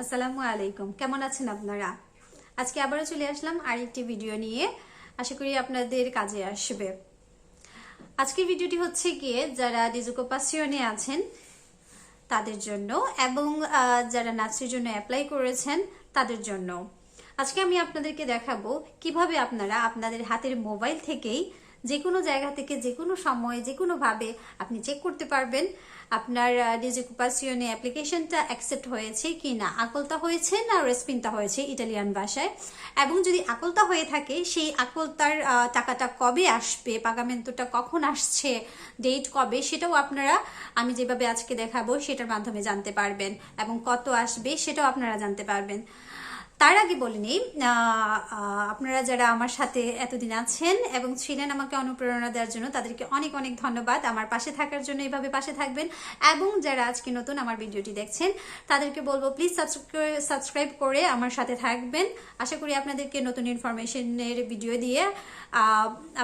আসসালামু আলাইকুম। কেমন আছেন আপনারা? আজকে আবারও চলে আসলাম আরেকটি ভিডিও নিয়ে। আশা করি আপনাদের কাজে আসবে। আজকের ভিডিওটি হচ্ছে গিয়ে যারা ডিজুকো পাসিওনে আছেন, তাদের জন্য এবং যারা নাচের জন্য অ্যাপ্লাই করেছেন, তাদের জন্য। আজকে আমি আপনাদেরকে দেখাবো কীভাবে আপনারা আপনাদের হাতের মোবাইল থেকেই যে কোনো জায়গা থেকে যে কোনো সময়ে যে কোনোভাবে আপনি চেক করতে পারবেন আপনার ডিজিকুপাসিওনে অ্যাপ্লিকেশনটা অ্যাকসেপ্ট হয়েছে কি না আকলতা হয়েছে না রেসপিনটা হয়েছে ইটালিয়ান ভাষায়। এবং যদি আকলতা হয়ে থাকে, সেই আকলতার টাকাটা কবে আসবে পাগামেন্টটা কখন আসছে ডেট কবে, সেটাও আপনারা আমি যেভাবে আজকে দেখাবো, সেটার মাধ্যমে জানতে পারবেন। এবং কত আসবে, সেটাও আপনারা জানতে পারবেন। তার আগে বলে নিই আপনারা যারা আমার সাথে এতদিন আছেন এবং ছিলেন আমাকে অনুপ্রেরণা দেওয়ার জন্য, তাদেরকে অনেক অনেক ধন্যবাদ। আমার পাশে থাকার জন্য এইভাবে পাশে থাকবেন এবং যারা আজকে নতুন আমার ভিডিওটি দেখছেন, তাদেরকে বলব প্লিজ সাবস্ক্রাইব করে আমার সাথে থাকবেন। আশা করি আপনাদেরকে নতুন ইনফরমেশনের ভিডিও দিয়ে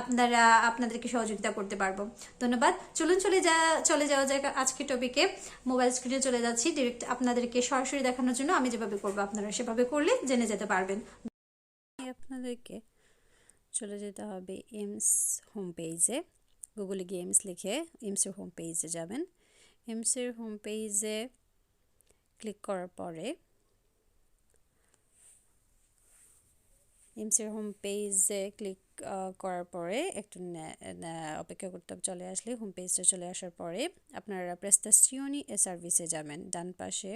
আপনারা, আপনাদেরকে সহযোগিতা করতে পারব। ধন্যবাদ। চলুন চলে যা, চলে যাওয়া যাক আজকে টপিকে মোবাইল স্ক্রিনে চলে যাচ্ছি। ডিরেক্ট আপনাদেরকে সরাসরি দেখানোর জন্য আমি যেভাবে করব, আপনারা সেভাবে করলে জেনে যেতে পারবেন। আপনাদেরকে চলে যেতে হবে এমস হোম পেজে গুগলে গিয়ে এমস লিখে এমসের হোম পেজে যাবেন। এমসের হোম পেজে ক্লিক করার পরে এমসের হোম পেজে ক্লিক করার পরে একটু অপেক্ষা করতে চলে আসলে। হোম পেজটা চলে আসার পরে আপনারা প্রেস্তাসিওনি এ সার্ভিসে যাবেন। ডান পাশে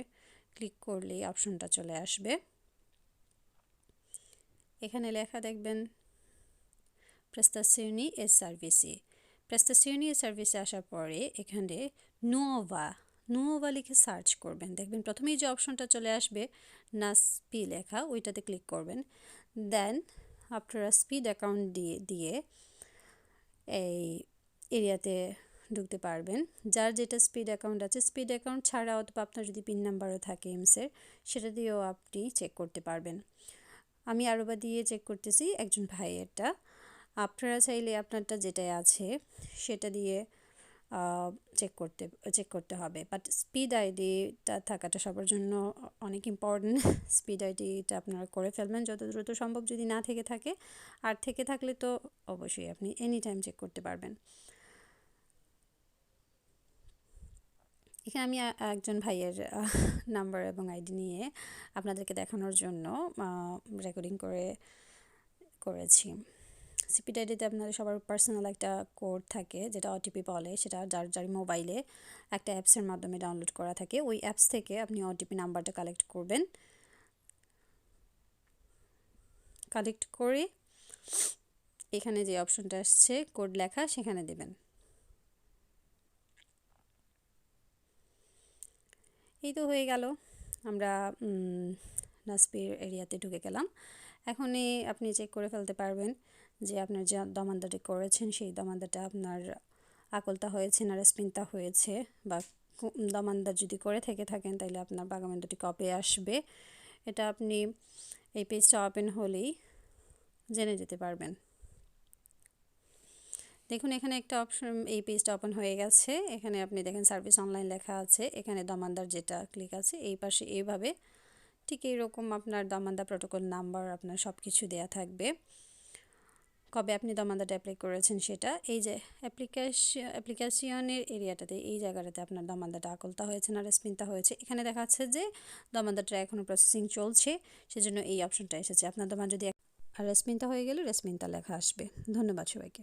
ক্লিক করলেই অপশনটা চলে আসবে। এখানে লেখা দেখবেন prestazioni e servizi prestazioni e সার্ভিসে আসার পরে এখানে নোভা নোভা লিখে সার্চ করবেন। দেখবেন প্রথমেই যে অপশনটা চলে আসবে না নাসপি লেখা, ওইটাতে ক্লিক করবেন। দেন আপনারা স্পিড অ্যাকাউন্ট দিয়ে দিয়ে এই এরিয়াতে ঢুকতে পারবেন। যার যেটা স্পিড অ্যাকাউন্ট আছে, স্পিড অ্যাকাউন্ট ছাড়া অথবা আপনার যদি পিন নাম্বারও থাকে এমসের, সেটা দিয়েও আপনি চেক করতে পারবেন। আমি আরোবা দিয়ে চেক করতেছি একজন ভাইয়েরটা। আপনারা চাইলে আপনারটা যেটাই আছে, সেটা দিয়ে চেক করতে চেক করতে হবে। বাট স্পিড আইডিটা থাকাটা সবার জন্য অনেক ইম্পর্টেন্ট স্পিড আইডিটা আপনারা করে ফেলবেন যত দ্রুত সম্ভব। যদি না থেকে থাকে, আর থেকে থাকলে তো অবশ্যই আপনি এনি টাইম চেক করতে পারবেন। এখানে আমি একজন ভাইয়ের নাম্বার এবং আইডি নিয়ে আপনাদেরকে দেখানোর জন্য রেকর্ডিং করে, করেছি। সিপিড আইডিতে আপনাদের সবার পার্সোনাল একটা কোড থাকে, যেটা ওটিপি বলে, সেটা যার যার মোবাইলে একটা অ্যাপসের মাধ্যমে ডাউনলোড করা থাকে। ওই অ্যাপস থেকে আপনি ওটিপি নাম্বারটা কালেক্ট করবেন। কালেক্ট করে এখানে যে অপশনটা আসছে কোড লেখা, সেখানে দেবেন। এই তো হয়ে গেল। আমরা নাসপির এরিয়াতে ঢুকে গেলাম। এখনই আপনি চেক করে ফেলতে পারবেন যে আপনার যে দমান্দাটি করেছেন, সেই দমান্দাটা আপনার আকলতা হয়েছে না রেসপিনটা হয়েছে বা কু- দমান্দা যদি করে থেকে থাকেন তাহলে আপনার বাগামেন্টটি কবে আসবে। এটা আপনি এই পেজটা ওপেন হলেই জেনে যেতে পারবেন। দেখুন, এখানে একটা অপশন এই পেজটা ওপেন হয়ে গেছে। এখানে আপনি দেখেন সার্ভিস অনলাইন লেখা আছে। এখানে দমানদার যেটা ক্লিক আছে, এই পাশে এইভাবে ঠিক এইরকম আপনার দমানদা প্রোটোকল নাম্বার আপনার সব কিছু দেয়া থাকবে। কবে আপনি দমানদাটা অ্যাপ্লাই করেছেন সেটা, এই যে অ্যাপ্লিকেশন অ্যাপ্লিকেশনের এরিয়াটাতে এই জায়গাটাতে আপনার দমানদাটা আকলতা হয়েছে না রেসপিনটা হয়েছে। এখানে দেখা যাচ্ছে যে দমানদাটা এখনও প্রসেসিং চলছে, সেজন্য এই অপশনটা এসেছে। আপনার দমান যদি আর রেসমিনটা হয়ে গেলে রেসমিনটা লেখা আসবে। ধন্যবাদ সবাইকে।